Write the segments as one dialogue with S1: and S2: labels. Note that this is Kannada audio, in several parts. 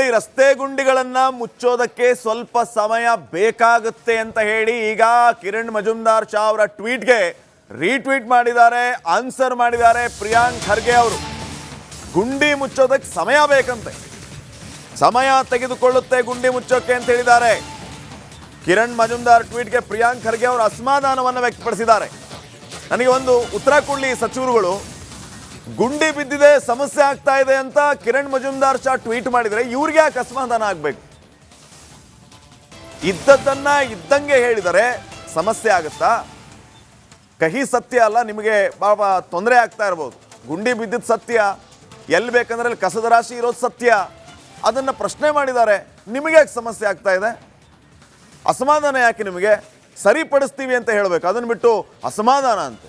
S1: ನೋಡಿ ರಸ್ತೆ ಗುಂಡಿಗಳನ್ನ ಮುಚ್ಚೋದಕ್ಕೆ ಸ್ವಲ್ಪ ಸಮಯ ಬೇಕಾಗುತ್ತೆ ಅಂತ ಹೇಳಿ ಈಗ ಕಿರಣ್ ಮಜುಮ್ದಾರ್ ಶಾ ಅವರ ಟ್ವೀಟ್ಗೆ ರೀಟ್ವೀಟ್ ಮಾಡಿದ್ದಾರೆ, ಆನ್ಸರ್ ಮಾಡಿದ್ದಾರೆ ಪ್ರಿಯಾಂಕ್ ಖರ್ಗೆ ಅವರು. ಗುಂಡಿ ಮುಚ್ಚೋದಕ್ಕೆ ಸಮಯ ಬೇಕಂತೆ. ಸಮಯ ತೆಗೆದುಕೊಳ್ಳುತ್ತೆ ಗುಂಡಿ ಮುಚ್ಚೋಕೆ ಅಂತ ಹೇಳಿದ್ದಾರೆ. ಕಿರಣ್ ಮಜುಮ್ದಾರ್ ಟ್ವೀಟ್ಗೆ ಪ್ರಿಯಾಂಕ್ ಖರ್ಗೆ ಅವರು ಅಸಮಾಧಾನವನ್ನು ವ್ಯಕ್ತಪಡಿಸಿದ್ದಾರೆ. ನನಗೆ ಒಂದು ಉತ್ತರ ಕೊಡಲಿ ಸಚಿವರುಗಳು. ಗುಂಡಿ ಬಿದ್ದಿದೆ, ಸಮಸ್ಯೆ ಆಗ್ತಾ ಇದೆ ಅಂತ ಕಿರಣ್ ಮಜುಮ್ದಾರ್ ಶಾ ಟ್ವೀಟ್ ಮಾಡಿದ್ರೆ ಇವ್ರಿಗೆ ಯಾಕೆ ಅಸಮಾಧಾನ ಆಗ್ಬೇಕು? ಇದ್ದದ್ದನ್ನ ಇದ್ದಂಗೆ ಹೇಳಿದರೆ ಸಮಸ್ಯೆ ಆಗುತ್ತಾ? ಕಹಿ ಸತ್ಯ ಅಲ್ಲ, ನಿಮಗೆ ಪಾಪ ತೊಂದರೆ ಆಗ್ತಾ ಇರ್ಬೋದು. ಗುಂಡಿ ಬಿದ್ದಿದ್ದು ಸತ್ಯ, ಎಲ್ಲಿ ಬೇಕಂದ್ರೆ ಅಲ್ಲಿ ಕಸದ ರಾಶಿ ಇರೋದು ಸತ್ಯ, ಅದನ್ನು ಪ್ರಶ್ನೆ ಮಾಡಿದ್ದಾರೆ. ನಿಮಗೆ ಯಾಕೆ ಸಮಸ್ಯೆ ಆಗ್ತಾ ಇದೆ? ಅಸಮಾಧಾನ ಯಾಕೆ ನಿಮಗೆ? ಸರಿಪಡಿಸ್ತೀವಿ ಅಂತ ಹೇಳಬೇಕು, ಅದನ್ನು ಬಿಟ್ಟು ಅಸಮಾಧಾನ ಅಂತ.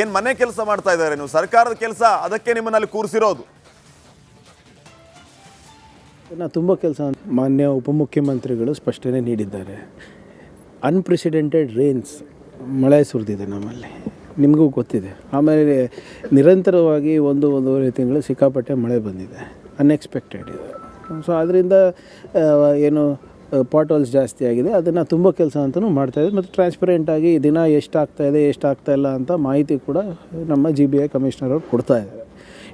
S1: ಏನು ಮನೆ ಕೆಲಸ ಮಾಡ್ತಾ ಇದ್ದಾರೆ ನೀವು? ಸರ್ಕಾರದ ಕೆಲಸ, ಅದಕ್ಕೆ ನಿಮ್ಮನ್ನಲ್ಲಿ ಕೂರಿಸಿರೋದು.
S2: ತುಂಬ ಕೆಲಸ ಮಾನ್ಯ ಉಪಮುಖ್ಯಮಂತ್ರಿಗಳು ಸ್ಪಷ್ಟನೆ ನೀಡಿದ್ದಾರೆ. ಅನ್ಪ್ರೆಸಿಡೆಂಟೆಡ್ ರೇನ್ಸ್ ಮಳೆ ಸುರಿದಿದೆ ನಮ್ಮಲ್ಲಿ. ನಿಮಗೂ ಗೊತ್ತಿದೆ. ಆಮೇಲೆ ನಿರಂತರವಾಗಿ ಒಂದು ಒಂದೂವರೆ ತಿಂಗಳು ಸಿಕ್ಕಾಪಟ್ಟೆ ಮಳೆ ಬಂದಿದೆ. ಅನ್ಎಕ್ಸ್ಪೆಕ್ಟೆಡ್ ಇದು. ಸೊ ಅದರಿಂದ ಏನು ಪಾಟೋಲ್ಸ್ ಜಾಸ್ತಿ ಆಗಿದೆ. ಅದನ್ನು ತುಂಬ ಕೆಲಸ ಅಂತಲೂ ಮಾಡ್ತಾಯಿದೆ ಮತ್ತು ಟ್ರಾನ್ಸ್ಪರೆಂಟಾಗಿ ದಿನ ಎಷ್ಟು ಆಗ್ತಾಯಿದೆ ಎಷ್ಟು ಇಲ್ಲ ಅಂತ ಮಾಹಿತಿ ಕೂಡ ನಮ್ಮ ಜಿ ಬಿ ಐ ಕಮಿಷನರ್ ಅವ್ರು ಕೊಡ್ತಾ ಇದ್ದಾರೆ.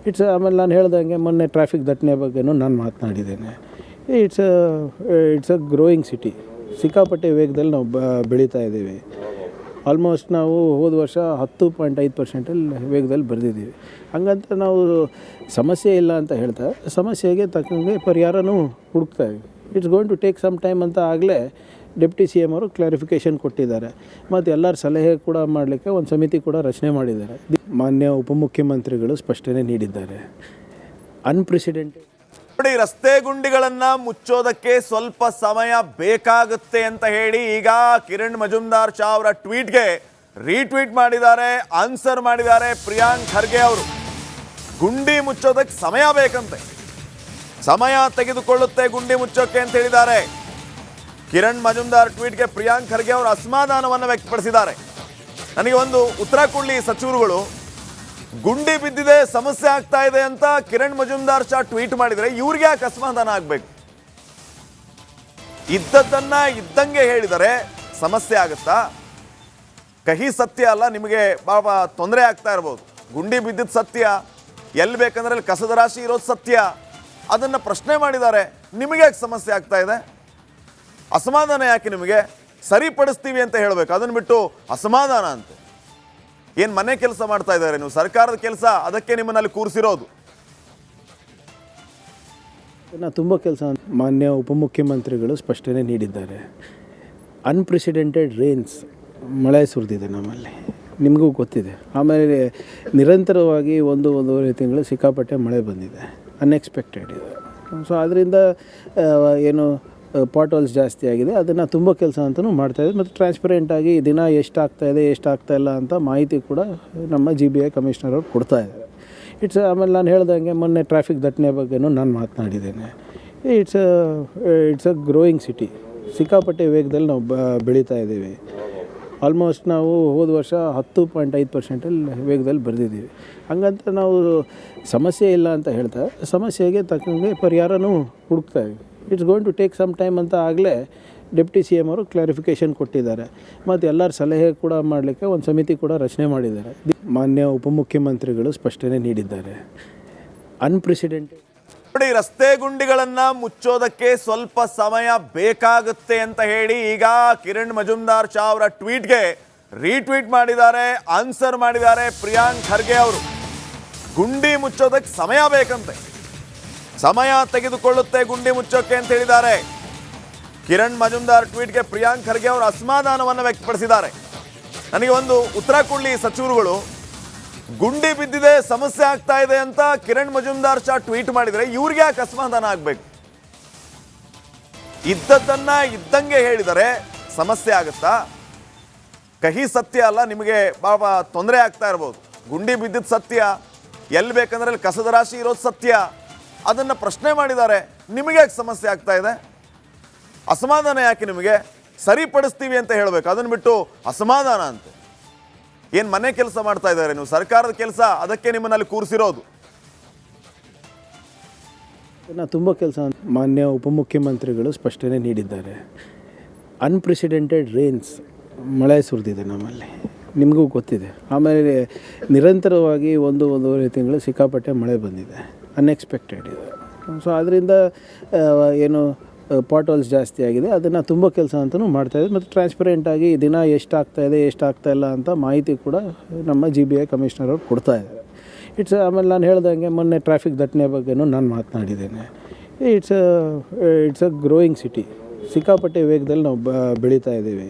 S2: ಇಟ್ಸ್ ಆಮೇಲೆ ನಾನು ಹೇಳ್ದಂಗೆ ಮೊನ್ನೆ ಟ್ರಾಫಿಕ್ ದಟ್ಟಣೆ ಬಗ್ಗೆನೂ ನಾನು ಮಾತನಾಡಿದ್ದೇನೆ. It's it's a growing city ಸಿಕ್ಕಾಪಟ್ಟೆ ವೇಗದಲ್ಲಿ ನಾವು ಬೆಳೀತಾ ಇದ್ದೀವಿ. ಆಲ್ಮೋಸ್ಟ್ ನಾವು ಹೋದ ವರ್ಷ ಹತ್ತು ಪಾಯಿಂಟ್ ಐದು ಪರ್ಸೆಂಟಲ್ಲಿ ವೇಗದಲ್ಲಿ ಬರೆದಿದ್ದೀವಿ. ಹಂಗಂತ ನಾವು ಸಮಸ್ಯೆ ಇಲ್ಲ ಅಂತ ಹೇಳ್ತಾ, ಸಮಸ್ಯೆಗೆ ತಕ್ಕಂಗೆ ಪರಿಹಾರನೂ ಹುಡುಕ್ತಾ ಇದ್ದೀವಿ. It's going to take some time ಅಂತ ಆಗಲೇ ಡೆಪ್ಟಿ ಸಿ ಎಂ ಅವರು ಕ್ಲಾರಿಫಿಕೇಷನ್ ಕೊಟ್ಟಿದ್ದಾರೆ. ಮತ್ತು ಎಲ್ಲರ ಸಲಹೆ ಕೂಡ ಮಾಡಲಿಕ್ಕೆ ಒಂದು ಸಮಿತಿ ಕೂಡ ರಚನೆ ಮಾಡಿದ್ದಾರೆ. ಮಾನ್ಯ ಉಪಮುಖ್ಯಮಂತ್ರಿಗಳು ಸ್ಪಷ್ಟನೆ ನೀಡಿದ್ದಾರೆ. ಅನ್ಪ್ರೆಸಿಡೆಂಟೆಡ್
S1: ನೋಡಿ ರಸ್ತೆ ಗುಂಡಿಗಳನ್ನು ಮುಚ್ಚೋದಕ್ಕೆ ಸ್ವಲ್ಪ ಸಮಯ ಬೇಕಾಗುತ್ತೆ ಅಂತ ಹೇಳಿ ಈಗ ಕಿರಣ್ ಮಜುಮ್ದಾರ್ ಶಾ ಅವರ ಟ್ವೀಟ್ಗೆ ರೀಟ್ವೀಟ್ ಮಾಡಿದ್ದಾರೆ ಆನ್ಸರ್ ಮಾಡಿದ್ದಾರೆ ಪ್ರಿಯಾಂಕ್ ಖರ್ಗೆ ಅವರು. ಗುಂಡಿ ಮುಚ್ಚೋದಕ್ಕೆ ಸಮಯ ಬೇಕಂತೆ. ಸಮಯ ತೆಗೆದುಕೊಳ್ಳುತ್ತೆ ಗುಂಡಿ ಮುಚ್ಚೋಕೆ ಅಂತ ಹೇಳಿದ್ದಾರೆ. ಕಿರಣ್ ಮಜುಂದಾರ್ ಟ್ವೀಟ್ಗೆ ಪ್ರಿಯಾಂಕ್ ಖರ್ಗೆ ಅವರು ಅಸಮಾಧಾನವನ್ನು ವ್ಯಕ್ತಪಡಿಸಿದ್ದಾರೆ. ನನಗೆ ಒಂದು ಉತ್ತರ ಕೊಡ್ಲಿ ಸಚಿವರುಗಳು ಗುಂಡಿ ಬಿದ್ದಿದೆ, ಸಮಸ್ಯೆ ಆಗ್ತಾ ಇದೆ ಅಂತ ಕಿರಣ್ ಮಜುಂದಾರ್ ಶಾ ಟ್ವೀಟ್ ಮಾಡಿದರೆ ಇವ್ರಿಗೆ ಯಾಕೆ ಅಸಮಾಧಾನ ಆಗಬೇಕು? ಇದ್ದದ್ದನ್ನ ಇದ್ದಂಗೆ ಹೇಳಿದರೆ ಸಮಸ್ಯೆ ಆಗುತ್ತಾ? ಕಹಿ ಸತ್ಯ ಅಲ್ಲ, ನಿಮಗೆ ಪಾಪ ತೊಂದರೆ ಆಗ್ತಾ ಇರ್ಬೋದು. ಗುಂಡಿ ಬಿದ್ದಿದ್ದು ಸತ್ಯ, ಎಲ್ಲಿ ಬೇಕಂದ್ರೆ ಅಲ್ಲಿ ಕಸದ ರಾಶಿ ಇರೋದು ಸತ್ಯ. ಅದನ್ನು ಪ್ರಶ್ನೆ ಮಾಡಿದ್ದಾರೆ. ನಿಮಗೆ ಯಾಕೆ ಸಮಸ್ಯೆ ಆಗ್ತಾ ಇದೆ? ಅಸಮಾಧಾನ ಯಾಕೆ ನಿಮಗೆ? ಸರಿಪಡಿಸ್ತೀವಿ ಅಂತ ಹೇಳಬೇಕು. ಅದನ್ನು ಬಿಟ್ಟು ಅಸಮಾಧಾನ ಅಂತ. ಏನು ಮನೆ ಕೆಲಸ ಮಾಡ್ತಾ ಇದ್ದಾರೆ ನೀವು? ಸರ್ಕಾರದ ಕೆಲಸ, ಅದಕ್ಕೆ ನಿಮ್ಮನ್ನಲ್ಲಿ ಕೂರಿಸಿರೋದು.
S2: ತುಂಬ ಕೆಲಸ ಮಾನ್ಯ ಉಪಮುಖ್ಯಮಂತ್ರಿಗಳು ಸ್ಪಷ್ಟನೆ ನೀಡಿದ್ದಾರೆ. ಅನ್ಪ್ರೆಸಿಡೆಂಟೆಡ್ ರೇನ್ಸ್ ಮಳೆ ಸುರಿದಿದೆ ನಮ್ಮಲ್ಲಿ. ನಿಮಗೂ ಗೊತ್ತಿದೆ. ಆಮೇಲೆ ನಿರಂತರವಾಗಿ ಒಂದು, ಒಂದೂವರೆ ತಿಂಗಳು ಸಿಕ್ಕಾಪಟ್ಟೆ ಮಳೆ ಬಂದಿದೆ. ಅನ್ಎಕ್ಸ್ಪೆಕ್ಟೆಡ್ ಇದು. ಸೊ ಅದರಿಂದ ಏನು ಪಾಟೋಲ್ಸ್ ಜಾಸ್ತಿ ಆಗಿದೆ. ಅದನ್ನು ತುಂಬ ಕೆಲಸ ಅಂತಲೂ ಮಾಡ್ತಾಯಿದೆ ಮತ್ತು ಟ್ರಾನ್ಸ್ಪರೆಂಟಾಗಿ ದಿನ ಎಷ್ಟು ಆಗ್ತಾ ಇದೆ ಎಷ್ಟು ಆಗ್ತಾ ಇಲ್ಲ ಅಂತ ಮಾಹಿತಿ ಕೂಡ ನಮ್ಮ ಜಿ ಬಿ ಐ ಕಮಿಷನರ್ ಅವ್ರು ಕೊಡ್ತಾ ಇದ್ದಾರೆ. ಇಟ್ಸ್ ಆಮೇಲೆ ನಾನು ಹೇಳ್ದಂಗೆ ಮೊನ್ನೆ ಟ್ರಾಫಿಕ್ ದಟ್ಟಣೆ ಬಗ್ಗೆನೂ ನಾನು ಮಾತನಾಡಿದ್ದೇನೆ. It's it's a growing city ಸಿಕ್ಕಾಪಟ್ಟೆ ವೇಗದಲ್ಲಿ ನಾವು ಬ, ಬೆಳೀತಾ ಇದ್ದೀವಿ. ಆಲ್ಮೋಸ್ಟ್ ನಾವು ಹೋದ ವರ್ಷ ಹತ್ತು ಪಾಯಿಂಟ್ ಐದು ಪರ್ಸೆಂಟಲ್ಲಿ ವೇಗದಲ್ಲಿ ಬರೆದಿದ್ದೀವಿ. ಹಂಗಂತ ನಾವು ಸಮಸ್ಯೆ ಇಲ್ಲ ಅಂತ ಹೇಳ್ತಾ, ಸಮಸ್ಯೆಗೆ ತಕ್ಕಂಗೆ ಪರಿಹಾರನೂ ಹುಡುಕ್ತಾ ಇದ್ದೀವಿ it's going to take some time ಅಂತ ಆಗಲೇ ಡೆಪ್ಟಿ ಸಿ ಎಂ ಅವರು ಕ್ಲಾರಿಫಿಕೇಷನ್ ಕೊಟ್ಟಿದ್ದಾರೆ. ಮತ್ತು ಎಲ್ಲರ ಸಲಹೆ ಕೂಡ ಮಾಡಲಿಕ್ಕೆ ಒಂದು ಸಮಿತಿ ಕೂಡ ರಚನೆ ಮಾಡಿದ್ದಾರೆ. ಮಾನ್ಯ ಉಪಮುಖ್ಯಮಂತ್ರಿಗಳು ಸ್ಪಷ್ಟನೆ ನೀಡಿದ್ದಾರೆ. ಅನ್ಪ್ರೆಸಿಡೆಂಟೆಡ್
S1: ನೋಡಿ, ರಸ್ತೆ ಗುಂಡಿಗಳನ್ನು ಮುಚ್ಚೋದಕ್ಕೆ ಸ್ವಲ್ಪ ಸಮಯ ಬೇಕಾಗುತ್ತೆ ಅಂತ ಹೇಳಿ ಈಗ ಕಿರಣ್ ಮಜುಮ್ದಾರ್ ಶಾ ಅವರ ಟ್ವೀಟ್ಗೆ ರೀಟ್ವೀಟ್ ಮಾಡಿದ್ದಾರೆ, ಆನ್ಸರ್ ಮಾಡಿದ್ದಾರೆ ಪ್ರಿಯಾಂಕ್ ಖರ್ಗೆ ಅವರು. ಗುಂಡಿ ಮುಚ್ಚೋದಕ್ಕೆ ಸಮಯ ಬೇಕಂತೆ. ಸಮಯ ತೆಗೆದುಕೊಳ್ಳುತ್ತೆ ಗುಂಡಿ ಮುಚ್ಚೋಕೆ ಅಂತ ಹೇಳಿದ್ದಾರೆ. ಕಿರಣ್ ಮಜುಮ್ದಾರ್ ಟ್ವೀಟ್ಗೆ ಪ್ರಿಯಾಂಕ್ ಖರ್ಗೆ ಅವರು ಅಸಮಾಧಾನವನ್ನು ವ್ಯಕ್ತಪಡಿಸಿದ್ದಾರೆ. ನನಗೆ ಒಂದು ಉತ್ತರ ಕೊಡಲಿ ಸಚಿವರುಗಳು. ಗುಂಡಿ ಬಿದ್ದಿದೆ, ಸಮಸ್ಯೆ ಆಗ್ತಾ ಇದೆ ಅಂತ ಕಿರಣ್ ಮಜುಮ್ದಾರ್ ಶಾ ಟ್ವೀಟ್ ಮಾಡಿದ್ರೆ ಇವ್ರಿಗೆ ಯಾಕೆ ಅಸಮಾಧಾನ ಆಗ್ಬೇಕು? ಇದ್ದದ್ದನ್ನ ಇದ್ದಂಗೆ ಹೇಳಿದರೆ ಸಮಸ್ಯೆ ಆಗುತ್ತಾ? ಕಹಿ ಸತ್ಯ ಅಲ್ಲ, ನಿಮಗೆ ಬಾಬಾ ತೊಂದರೆ ಆಗ್ತಾ ಇರ್ಬೋದು. ಗುಂಡಿ ಬಿದ್ದಿದ್ದು ಸತ್ಯ, ಎಲ್ಲಿ ಬೇಕಂದ್ರೆ ಅಲ್ಲಿ ಕಸದ ರಾಶಿ ಇರೋದು ಸತ್ಯ. ಅದನ್ನು ಪ್ರಶ್ನೆ ಮಾಡಿದ್ದಾರೆ, ನಿಮಗೆ ಯಾಕೆ ಸಮಸ್ಯೆ ಆಗ್ತಾ ಇದೆ? ಅಸಮಾಧಾನ ಯಾಕೆ ನಿಮಗೆ? ಸರಿಪಡಿಸ್ತೀವಿ ಅಂತ ಹೇಳಬೇಕು, ಅದನ್ನು ಬಿಟ್ಟು ಅಸಮಾಧಾನ ಅಂತ. ಏನು ಮನೆ ಕೆಲಸ ಮಾಡ್ತಾ ಇದ್ದಾರೆ ನೀವು? ಸರ್ಕಾರದ ಕೆಲಸ, ಅದಕ್ಕೆ ನಿಮ್ಮನ್ನಲ್ಲಿ ಕೂರಿಸಿರೋದು.
S2: ತುಂಬ ಕೆಲಸ ಮಾನ್ಯ ಉಪಮುಖ್ಯಮಂತ್ರಿಗಳು ಸ್ಪಷ್ಟನೆ ನೀಡಿದ್ದಾರೆ. ಅನ್ಪ್ರೆಸಿಡೆಂಟೆಡ್ ರೇನ್ಸ್ ಮಳೆ ಸುರಿದಿದೆ ನಮ್ಮಲ್ಲಿ. ನಿಮಗೂ ಗೊತ್ತಿದೆ. ಆಮೇಲೆ ನಿರಂತರವಾಗಿ ಒಂದು ಒಂದೂವರೆ ತಿಂಗಳು ಸಿಕ್ಕಾಪಟ್ಟೆ ಮಳೆ ಬಂದಿದೆ. ಅನ್ಎಕ್ಸ್ಪೆಕ್ಟೆಡ್ ಇದೆ. ಸೊ ಅದರಿಂದ ಏನು ಪಾಟೋಲ್ಸ್ ಜಾಸ್ತಿ ಆಗಿದೆ. ಅದನ್ನು ತುಂಬ ಕೆಲಸ ಅಂತಲೂ ಮಾಡ್ತಾಯಿದೆ ಮತ್ತು ಟ್ರಾನ್ಸ್ಪರೆಂಟಾಗಿ ದಿನ ಎಷ್ಟು ಆಗ್ತಾ ಇದೆ ಎಷ್ಟು ಆಗ್ತಾ ಇಲ್ಲ ಅಂತ ಮಾಹಿತಿ ಕೂಡ ನಮ್ಮ ಜಿ ಬಿ ಐ ಕಮಿಷನರ್ ಅವ್ರು ಕೊಡ್ತಾ ಇದ್ದಾರೆ. ಇಟ್ಸ್ ಆಮೇಲೆ ನಾನು ಹೇಳ್ದಂಗೆ ಮೊನ್ನೆ ಟ್ರಾಫಿಕ್ ದಟ್ಟಣೆ ಬಗ್ಗೆನೂ ನಾನು ಮಾತನಾಡಿದ್ದೇನೆ. It's it's a growing city ಸಿಕ್ಕಾಪಟ್ಟೆ ವೇಗದಲ್ಲಿ ನಾವು ಬೆಳೀತಾ ಇದ್ದೀವಿ.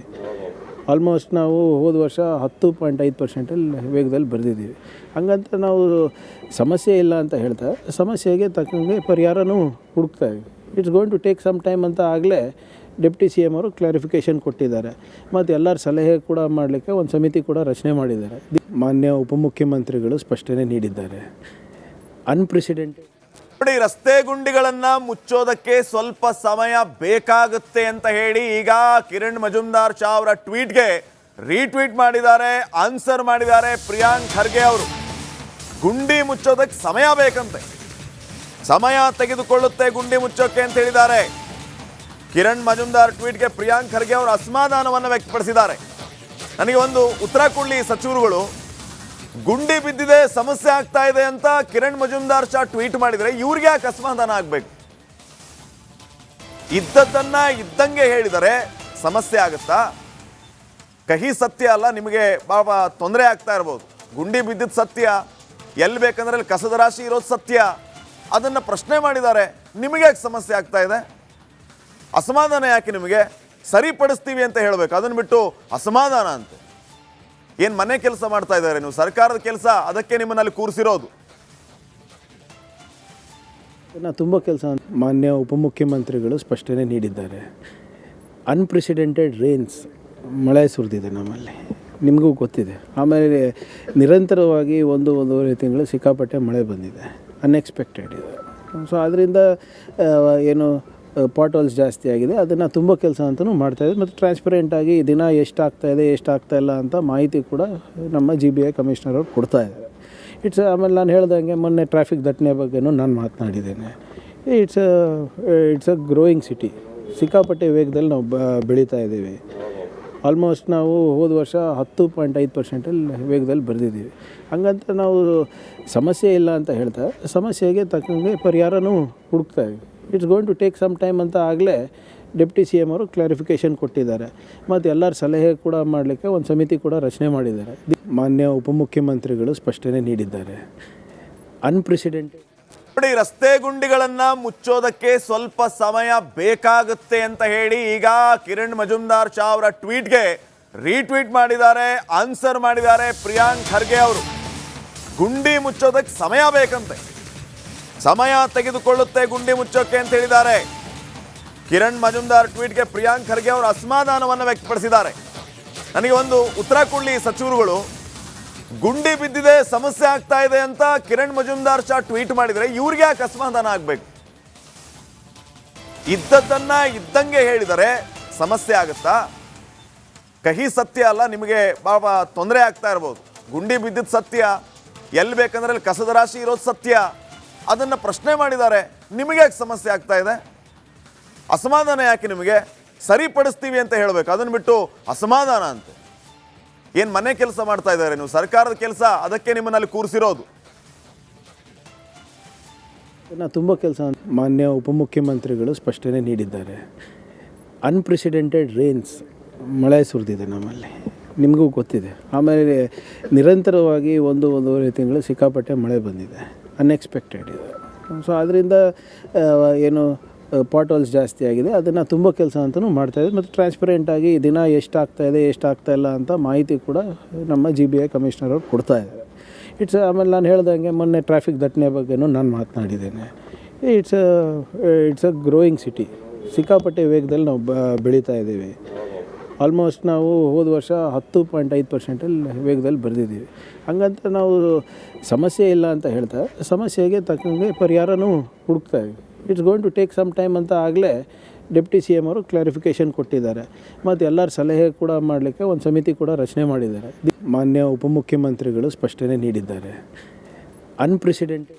S2: ಆಲ್ಮೋಸ್ಟ್ ನಾವು ಹೋದ ವರ್ಷ ಹತ್ತು ಪಾಯಿಂಟ್ ಐದು ಪರ್ಸೆಂಟಲ್ಲಿ ವೇಗದಲ್ಲಿ ಬರೆದಿದ್ದೀವಿ. ಹಂಗಂತ ನಾವು ಸಮಸ್ಯೆ ಇಲ್ಲ ಅಂತ ಹೇಳ್ತಾ, ಸಮಸ್ಯೆಗೆ ತಕ್ಕಂಗೆ ಪರಿಹಾರನೂ ಹುಡುಕ್ತಾ ಇದ್ದೀವಿ. It's going to take some time ಅಂತ ಆಗಲೇ ಡೆಪ್ಟಿ ಸಿ ಎಂ ಅವರು ಕ್ಲಾರಿಫಿಕೇಷನ್ ಕೊಟ್ಟಿದ್ದಾರೆ. ಮತ್ತು ಎಲ್ಲರ ಸಲಹೆ ಕೂಡ ಮಾಡಲಿಕ್ಕೆ ಒಂದು ಸಮಿತಿ ಕೂಡ ರಚನೆ ಮಾಡಿದ್ದಾರೆ. ಮಾನ್ಯ ಉಪಮುಖ್ಯಮಂತ್ರಿಗಳು ಸ್ಪಷ್ಟನೆ ನೀಡಿದ್ದಾರೆ. ಅನ್ಪ್ರೆಸಿಡೆಂಟೆಡ್
S1: ನೋಡಿ ರಸ್ತೆ ಗುಂಡಿಗಳನ್ನು ಮುಚ್ಚೋದಕ್ಕೆ ಸ್ವಲ್ಪ ಸಮಯ ಬೇಕಾಗುತ್ತೆ ಅಂತ ಹೇಳಿ ಈಗ ಕಿರಣ್ ಮಜುಮ್ದಾರ್ ಶಾ ಅವರ ಟ್ವೀಟ್ಗೆ ರೀಟ್ವೀಟ್ ಮಾಡಿದ್ದಾರೆ ಆನ್ಸರ್ ಮಾಡಿದ್ದಾರೆ ಪ್ರಿಯಾಂಕ್ ಖರ್ಗೆ ಅವರು. ಗುಂಡಿ ಮುಚ್ಚೋದಕ್ಕೆ ಸಮಯ ಬೇಕಂತೆ. ಸಮಯ ತೆಗೆದುಕೊಳ್ಳುತ್ತೆ ಗುಂಡಿ ಮುಚ್ಚೋಕೆ ಅಂತ ಹೇಳಿದ್ದಾರೆ. ಕಿರಣ್ ಮಜುಂದಾರ್ ಟ್ವೀಟ್ಗೆ ಪ್ರಿಯಾಂಕ್ ಖರ್ಗೆ ಅವರು ಅಸಮಾಧಾನವನ್ನು ವ್ಯಕ್ತಪಡಿಸಿದ್ದಾರೆ. ನನಗೆ ಒಂದು ಉತ್ತರ ಕೊಡ್ಲಿ ಸಚಿವರುಗಳು ಗುಂಡಿ ಬಿದ್ದಿದೆ, ಸಮಸ್ಯೆ ಆಗ್ತಾ ಇದೆ ಅಂತ ಕಿರಣ್ ಮಜುಂದಾರ್ ಶಾ ಟ್ವೀಟ್ ಮಾಡಿದರೆ ಇವ್ರಿಗೆ ಯಾಕೆ ಅಸಮಾಧಾನ ಆಗಬೇಕು? ಇದ್ದದ್ದನ್ನ ಇದ್ದಂಗೆ ಹೇಳಿದರೆ ಸಮಸ್ಯೆ ಆಗುತ್ತಾ? ಕಹಿ ಸತ್ಯ ಅಲ್ಲ, ನಿಮಗೆ ಪಾಪ ತೊಂದರೆ ಆಗ್ತಾ ಇರ್ಬೋದು. ಗುಂಡಿ ಬಿದ್ದಿದ್ದು ಸತ್ಯ, ಎಲ್ಲಿ ಬೇಕಂದ್ರೆ ಅಲ್ಲಿ ಕಸದ ರಾಶಿ ಇರೋದು ಸತ್ಯ. ಅದನ್ನು ಪ್ರಶ್ನೆ ಮಾಡಿದ್ದಾರೆ. ನಿಮಗೆ ಯಾಕೆ ಸಮಸ್ಯೆ ಆಗ್ತಾ ಇದೆ? ಅಸಮಾಧಾನ ಯಾಕೆ ನಿಮಗೆ? ಸರಿಪಡಿಸ್ತೀವಿ ಅಂತ ಹೇಳಬೇಕು. ಅದನ್ನು ಬಿಟ್ಟು ಅಸಮಾಧಾನ ಅಂತ. ಏನು ಮನೆ ಕೆಲಸ ಮಾಡ್ತಾ ಇದ್ದಾರೆ ನೀವು? ಸರ್ಕಾರದ ಕೆಲಸ, ಅದಕ್ಕೆ ನಿಮ್ಮನ್ನಲ್ಲಿ ಕೂರಿಸಿರೋದು.
S2: ತುಂಬ ಕೆಲಸ ಮಾನ್ಯ ಉಪಮುಖ್ಯಮಂತ್ರಿಗಳು ಸ್ಪಷ್ಟನೆ ನೀಡಿದ್ದಾರೆ. ಅನ್ಪ್ರೆಸಿಡೆಂಟೆಡ್ ರೇನ್ಸ್ ಮಳೆ ಸುರಿದಿದೆ ನಮ್ಮಲ್ಲಿ. ನಿಮಗೂ ಗೊತ್ತಿದೆ. ಆಮೇಲೆ ನಿರಂತರವಾಗಿ ಒಂದು, ಒಂದೂವರೆ ತಿಂಗಳು ಸಿಕ್ಕಾಪಟ್ಟೆ ಮಳೆ ಬಂದಿದೆ. ಅನ್ಎಕ್ಸ್ಪೆಕ್ಟೆಡ್ ಇದೆ. ಸೊ ಅದರಿಂದ ಏನು ಪಾಟೋಲ್ಸ್ ಜಾಸ್ತಿ ಆಗಿದೆ. ಅದನ್ನು ತುಂಬ ಕೆಲಸ ಅಂತಲೂ ಮಾಡ್ತಾಯಿದೆ ಮತ್ತು ಟ್ರಾನ್ಸ್ಪರೆಂಟಾಗಿ ದಿನ ಎಷ್ಟು ಆಗ್ತಾ ಇದೆ ಎಷ್ಟು ಆಗ್ತಾ ಇಲ್ಲ ಅಂತ ಮಾಹಿತಿ ಕೂಡ ನಮ್ಮ ಜಿ ಬಿ ಐ ಕಮಿಷನರ್ ಅವ್ರು ಕೊಡ್ತಾ ಇದ್ದಾರೆ. ಇಟ್ಸ್ ಆಮೇಲೆ ನಾನು ಹೇಳ್ದಂಗೆ ಮೊನ್ನೆ ಟ್ರಾಫಿಕ್ ದಟ್ಟಣೆ ಬಗ್ಗೆನೂ ನಾನು ಮಾತನಾಡಿದ್ದೇನೆ. It's it's a growing city ಸಿಕ್ಕಾಪಟ್ಟೆ ವೇಗದಲ್ಲಿ ನಾವು ಬ, ಬೆಳೀತಾ ಇದ್ದೀವಿ. ಆಲ್ಮೋಸ್ಟ್ ನಾವು ಹೋದ ವರ್ಷ ಹತ್ತು ಪಾಯಿಂಟ್ ಐದು ಪರ್ಸೆಂಟಲ್ಲಿ ವೇಗದಲ್ಲಿ ಬರೆದಿದ್ದೀವಿ. ಹಂಗಂತ ನಾವು ಸಮಸ್ಯೆ ಇಲ್ಲ ಅಂತ ಹೇಳ್ತಾ, ಸಮಸ್ಯೆಗೆ ತಕ್ಕಂಗೆ ಪರಿಹಾರನೂ ಹುಡುಕ್ತಾ ಇದ್ದೀವಿ it's going to take some time ಅಂತ ಆಗಲೇ ಡೆಪ್ಟಿ ಸಿ ಎಂ ಅವರು ಕ್ಲಾರಿಫಿಕೇಷನ್ ಕೊಟ್ಟಿದ್ದಾರೆ. ಮತ್ತು ಎಲ್ಲರ ಸಲಹೆ ಕೂಡ ಮಾಡಲಿಕ್ಕೆ ಒಂದು ಸಮಿತಿ ಕೂಡ ರಚನೆ ಮಾಡಿದ್ದಾರೆ. ಮಾನ್ಯ ಉಪಮುಖ್ಯಮಂತ್ರಿಗಳು ಸ್ಪಷ್ಟನೆ ನೀಡಿದ್ದಾರೆ. ಅನ್ಪ್ರೆಸಿಡೆಂಟೆಡ್
S1: ನೋಡಿ, ರಸ್ತೆ ಗುಂಡಿಗಳನ್ನ ಮುಚ್ಚೋದಕ್ಕೆ ಸ್ವಲ್ಪ ಸಮಯ ಬೇಕಾಗುತ್ತೆ ಅಂತ ಹೇಳಿ ಈಗ ಕಿರಣ್ ಮಜುಮ್ದಾರ್ ಶಾ ಅವರ ಟ್ವೀಟ್ಗೆ ರೀಟ್ವೀಟ್ ಮಾಡಿದ್ದಾರೆ, ಆನ್ಸರ್ ಮಾಡಿದ್ದಾರೆ ಪ್ರಿಯಾಂಕ್ ಖರ್ಗೆ ಅವರು. ಗುಂಡಿ ಮುಚ್ಚೋದಕ್ಕೆ ಸಮಯ ಬೇಕಂತೆ. ಸಮಯ ತೆಗೆದುಕೊಳ್ಳುತ್ತೆ ಗುಂಡಿ ಮುಚ್ಚೋಕೆ ಅಂತ ಹೇಳಿದ್ದಾರೆ. ಕಿರಣ್ ಮಜುಮ್ದಾರ್ ಟ್ವೀಟ್ಗೆ ಪ್ರಿಯಾಂಕ್ ಖರ್ಗೆ ಅವರು ಅಸಮಾಧಾನವನ್ನು ವ್ಯಕ್ತಪಡಿಸಿದ್ದಾರೆ. ನನಗೆ ಒಂದು ಉತ್ತರ ಕೊಡಲಿ ಸಚಿವರುಗಳು. ಗುಂಡಿ ಬಿದ್ದಿದೆ, ಸಮಸ್ಯೆ ಆಗ್ತಾ ಇದೆ ಅಂತ ಕಿರಣ್ ಮಜುಮ್ದಾರ್ ಶಾ ಟ್ವೀಟ್ ಮಾಡಿದರೆ ಇವ್ರಿಗೆ ಯಾಕೆ ಅಸಮಾಧಾನ ಆಗ್ಬೇಕು? ಇದ್ದದ್ದನ್ನ ಇದ್ದಂಗೆ ಹೇಳಿದರೆ ಸಮಸ್ಯೆ ಆಗುತ್ತಾ? ಕಹಿ ಸತ್ಯ ಅಲ್ಲ, ನಿಮಗೆ ಪಾಪ ತೊಂದರೆ ಆಗ್ತಾ ಇರ್ಬೋದು. ಗುಂಡಿ ಬಿದ್ದಿದ್ದು ಸತ್ಯ, ಎಲ್ಲಿ ಬೇಕಂದ್ರೆ ಅಲ್ಲಿ ಕಸದ ರಾಶಿ ಇರೋದು ಸತ್ಯ. ಅದನ್ನು ಪ್ರಶ್ನೆ ಮಾಡಿದ್ದಾರೆ, ನಿಮಗೆ ಯಾಕೆ ಸಮಸ್ಯೆ ಆಗ್ತಾ ಇದೆ? ಅಸಮಾಧಾನ ಯಾಕೆ ನಿಮಗೆ? ಸರಿಪಡಿಸ್ತೀವಿ ಅಂತ ಹೇಳಬೇಕು, ಅದನ್ನು ಬಿಟ್ಟು ಅಸಮಾಧಾನ ಅಂತ. ಏನು ಮನೆ ಕೆಲಸ ಮಾಡ್ತಾ ಇದ್ದಾರೆ ನೀವು? ಸರ್ಕಾರದ ಕೆಲಸ, ಅದಕ್ಕೆ ನಿಮ್ಮನ್ನಲ್ಲಿ ಕೂರಿಸಿರೋದು.
S2: ತುಂಬ ಕೆಲಸ ಮಾನ್ಯ ಉಪಮುಖ್ಯಮಂತ್ರಿಗಳು ಸ್ಪಷ್ಟನೆ ನೀಡಿದ್ದಾರೆ. ಅನ್ಪ್ರೆಸಿಡೆಂಟೆಡ್ ರೇನ್ಸ್ ಮಳೆ ಸುರಿದಿದೆ ನಮ್ಮಲ್ಲಿ. ನಿಮಗೂ ಗೊತ್ತಿದೆ. ಆಮೇಲೆ ನಿರಂತರವಾಗಿ ಒಂದು ಒಂದೂವರೆ ತಿಂಗಳು ಸಿಕ್ಕಾಪಟ್ಟೆ ಮಳೆ ಬಂದಿದೆ. ಅನ್ಎಕ್ಸ್ಪೆಕ್ಟೆಡ್ ಇದೆ. ಸೊ ಅದರಿಂದ ಏನು ಪಾಟೋಲ್ಸ್ ಜಾಸ್ತಿ ಆಗಿದೆ. ಅದನ್ನು ತುಂಬ ಕೆಲಸ ಅಂತಲೂ ಮಾಡ್ತಾಯಿದೆ ಮತ್ತು ಟ್ರಾನ್ಸ್ಪರೆಂಟಾಗಿ ದಿನ ಎಷ್ಟು ಆಗ್ತಾ ಇದೆ ಎಷ್ಟು ಆಗ್ತಾ ಇಲ್ಲ ಅಂತ ಮಾಹಿತಿ ಕೂಡ ನಮ್ಮ ಜಿ ಬಿ ಐ ಕಮಿಷನರ್ ಅವ್ರು ಕೊಡ್ತಾ ಇದ್ದಾರೆ. ಇಟ್ಸ್ ಆಮೇಲೆ ನಾನು ಹೇಳ್ದಂಗೆ ಮೊನ್ನೆ ಟ್ರಾಫಿಕ್ ದಟ್ಟಣೆ ಬಗ್ಗೆನೂ ನಾನು ಮಾತನಾಡಿದ್ದೇನೆ. It's it's a growing city ಸಿಕ್ಕಾಪಟ್ಟೆ ವೇಗದಲ್ಲಿ ನಾವು ಬ, ಬೆಳೀತಾ ಇದ್ದೀವಿ. ಆಲ್ಮೋಸ್ಟ್ ನಾವು ಹೋದ ವರ್ಷ ಹತ್ತು ಪಾಯಿಂಟ್ ಐದು ಪರ್ಸೆಂಟಲ್ಲಿ ವೇಗದಲ್ಲಿ ಬರೆದಿದ್ದೀವಿ. ಹಂಗಂತ ನಾವು ಸಮಸ್ಯೆ ಇಲ್ಲ ಅಂತ ಹೇಳ್ತಾ, ಸಮಸ್ಯೆಗೆ ತಕ್ಕಂಗೆ ಪರಿಹಾರನೂ ಹುಡುಕ್ತಾ ಇದ್ದೀವಿ. It's going to take some time ಅಂತ ಆಗಲೇ ಡೆಪ್ಟಿ ಸಿ ಎಂ ಅವರು ಕ್ಲಾರಿಫಿಕೇಷನ್ ಕೊಟ್ಟಿದ್ದಾರೆ. ಮತ್ತು ಎಲ್ಲರ ಸಲಹೆ ಕೂಡ ಮಾಡಲಿಕ್ಕೆ ಒಂದು ಸಮಿತಿ ಕೂಡ ರಚನೆ ಮಾಡಿದ್ದಾರೆ. ಮಾನ್ಯ ಉಪಮುಖ್ಯಮಂತ್ರಿಗಳು ಸ್ಪಷ್ಟನೆ ನೀಡಿದ್ದಾರೆ. ಅನ್ಪ್ರೆಸಿಡೆಂಟೆಡ್